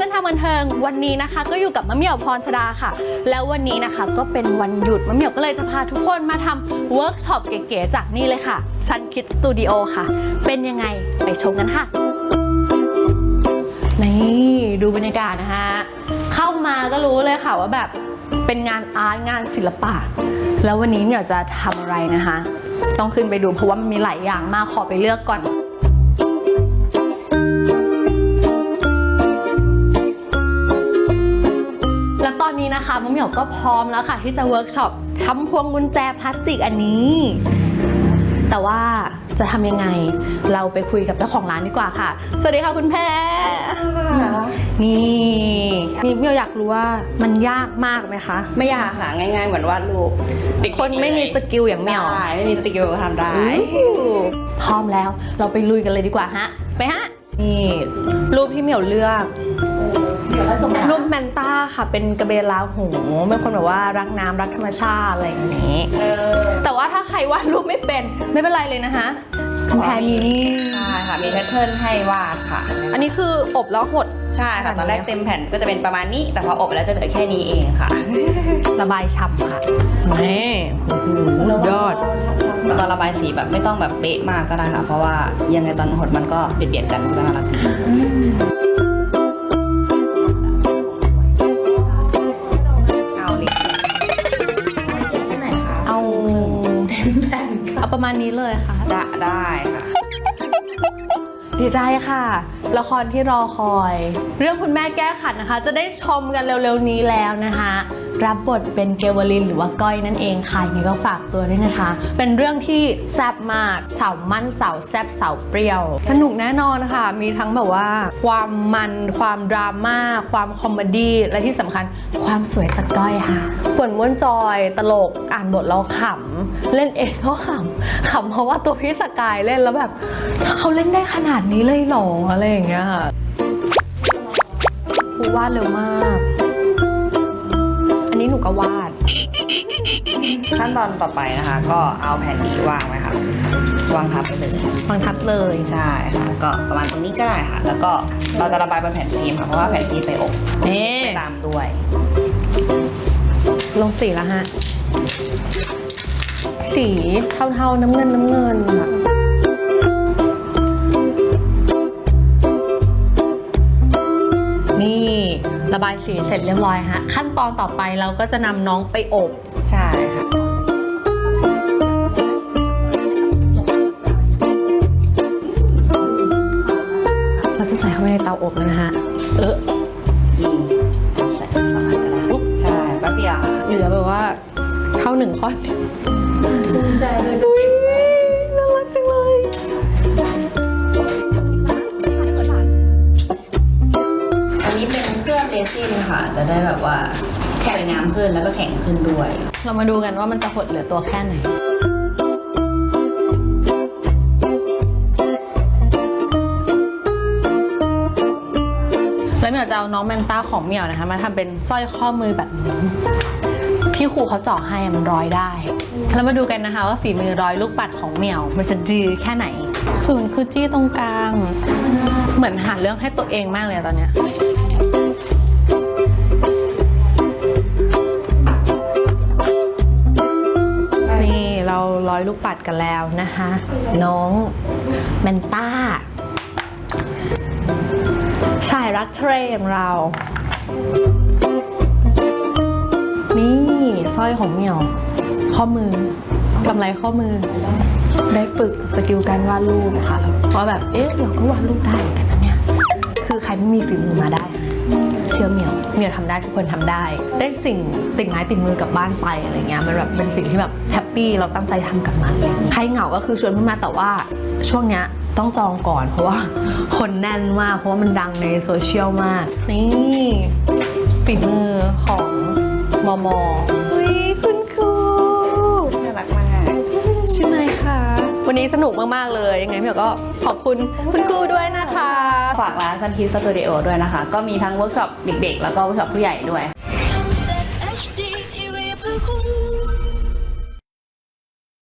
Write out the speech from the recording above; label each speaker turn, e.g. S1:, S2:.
S1: เส้นทางบันเทิงวันนี้นะคะ ก็อยู่กับมะเหมี่ยวพรชดาค่ะ แล้ววันนี้นะคะก็เป็นวันหยุดมะเหมี่ยวก็เลยจะพาทุกคนมาทำเวิร์กช็อปเก๋ๆจากนี่เลยค่ะ Sun Kid Studio ค่ะ เป็นยังไงไปชมกันค่ะ นี่ดูบรรยากาศนะคะ เข้ามาก็รู้เลยค่ะว่าแบบเป็นงานอาร์ตงานศิลปะ แล้ววันนี้เหมียวจะทำอะไรนะคะ ต้องขึ้นไปดูเพราะว่ามันมีหลายอย่างมากขอไปเลือกก่อน แล้วตอนนี้นะคะมะเหมียวก็พร้อมแล้วค่ะ ที่จะเวิร์กช็อปทำพวงกุญแจพลาสติกอันนี้ แต่ว่าจะทำยังไง เราไปคุยกับเจ้าของร้านดีกว่าค่ะ สวัสดีค่ะคุณแพร นี่นี่เมียวอยากรู้ว่ามันยากมากไหมคะ
S2: ไม่ยากค่ะง่ายๆเหมือนวาดรูปเด็กๆ
S1: คนไม่มีสกิลอย่างเมียว
S2: ได้ไม่มีสกิลทำได้
S1: พร้อมแล้วเราไปลุยกันเลยดีกว่าฮะ ไปฮะ นี่รูปที่เหมียวเลือก รูปแมนต้าค่ะ เป็นกระเบนลาหูเป็นคนแบบว่ารักน้ำรักธรรมชาติอะไรอย่างนี้
S2: เออ
S1: แต่ว่าถ้าใครวาดรูปไม่เป็นไม่เป็นไรเลยนะคะคุณแพรมีนี่
S2: ใช่ค่ะ มีแพทเทิร์นให้วาดค่ะ
S1: อันนี้คืออบแล้วหด
S2: ใช่ค่ะ ตอนแรกเต็มแผ่นก็จะเป็นประมาณนี้ แต่พออบแล้วจะเหลือแค่นี้เองค่ะ
S1: ระบายฉ่ำค่ะนี่โอ้โหสุดยอด
S2: ตอนระบายสีแบบไม่ต้องแบบเป๊ะมากก็ได้ค่ะ เพราะว่ายังไงตอนหดมันก็เบียดๆกันมันก็น่ารัก
S1: มาณนี้เลยค่ะ
S2: ได้ได้ค่ะ
S1: ดีใจค่ะ ละครที่รอคอย เรื่องคุณแม่แก้ขัดนะคะ จะได้ชมกันเร็วๆนี้แล้วนะคะ รับบทเป็นเกวลินหรือว่าก้อยนั่นเองค่ะยังไงก็ฝากตัวด้วยนะคะ เป็นเรื่องที่แซ่บมากสาวมั่นสาวแซ่บสาวเปรี้ยว สนุกแน่นอนค่ะ มีทั้งแบบว่า ความมันความดราม่าความคอมเมดี้และที่สำคัญความสวยจากก้อยค่ะป่วนม้วนจอยตลกอ่านบทเราขำเล่นเองก็ขำขำเพราะว่าตัวพี่สกายเล่นแล้วแบบเขาเล่นได้ขนาดนี้เลยเหรออะไรอย่างเงี้ยค่ะครูวาดเร็วมากอั นนี้หนูก็วาด
S2: ขั้นตอนต่อไปนะคะ ก็เอาแผ่นนี้วางไว้ค่ะวางทับไปเลย
S1: ฟังทับเลย
S2: ใช่ค่ะก็ประมาณตรงนี้ก็ได้ค่ะ แล้วก็เราจะระบายบนแผ่นฟิล์มค่ะเพราะว่าแผ่นฟิล์มไปอบ
S1: นี่
S2: ไปตามด้วย
S1: ลงสีแล้วฮะ สีเทาๆน้ำเงินน้ำเงินค่ะ นี่ระบายสีเสร็จเรียบร้อยฮะ ขั้นตอนต่อไปเราก็จะนำน้องไปอบ
S2: ใช่ค่ะ
S1: เราจะใส่เข้าไปในเตาอบแล้วนะฮะ เออ
S2: นี่ใส่ประมาณก็ได้ใช่แป๊บเดียวค่ะ
S1: เหลือแบบว่าเท่าหนึ่งข้อนภูมิใจเลย
S2: ค่ะ จะได้แบบว่าแข็งงามขึ้นแล้วก็แข็งขึ้นด้วย
S1: เรามาดูกันว่ามันจะหดเหลือตัวแค่ไหนแล้วเมียวจะเอาน้องแมนต้าของเมียวนะคะ มาทำเป็นสร้อยข้อมือแบบนี้ที่ครูเขาเจาะให้มันร้อยได้ แล้วมาดูกันนะคะว่าฝีมือร้อยลูกปัดของเมียว มันจะดีแค่ไหน ศูนย์คือจี้ตรงกลาง เหมือนหาเรื่องให้ตัวเองมากเลยตอนเนี้ย ปัดกันแล้วนะคะ น้องแมนต้าสายรักเทรของเรา นี่สร้อยของเหมียว ข้อมือกำไรข้อมือ ได้ฝึกสกิลการวาดรูปค่ะว่าะแบบ เอ๊ะเราก็วาดรูปได้เหมือนกันนะเนี่ย คือใครไม่มีฝีมือมาได้นะ เชื่อเหมียวเหมียวทำได้ทุกคนทำได้ ได้สิ่งติดไม้ติดมือกลับบ้านไปอะไรเงี้ยมันแบบเป็นสิ่งที่แบบแฮปปี้เราตั้งใจทำกับมันใครเหงาก็คือชวนเพื่อนมาแต่ว่าช่วงเนี้ยต้องจองก่อนเพราะว่าคนแน่นมาก เพราะว่ามันดังในโซเชียลมาก นี่ฝีมือของมอมอเฮ้ยคุณครู
S2: น่ารักมาก
S1: ใช่ไหมคะ วันนี้สนุกมาก ๆ เลย ยังไงเมียก็ขอบคุณคุณครูด้วยนะคะ
S2: ฝากร้านซันคิสตูดิโอด้วยนะคะ ก็มีทั้งเวิร์กช็อปเด็กๆ แล้วก็เวิร์กช็อปผู้ใหญ่ด้วย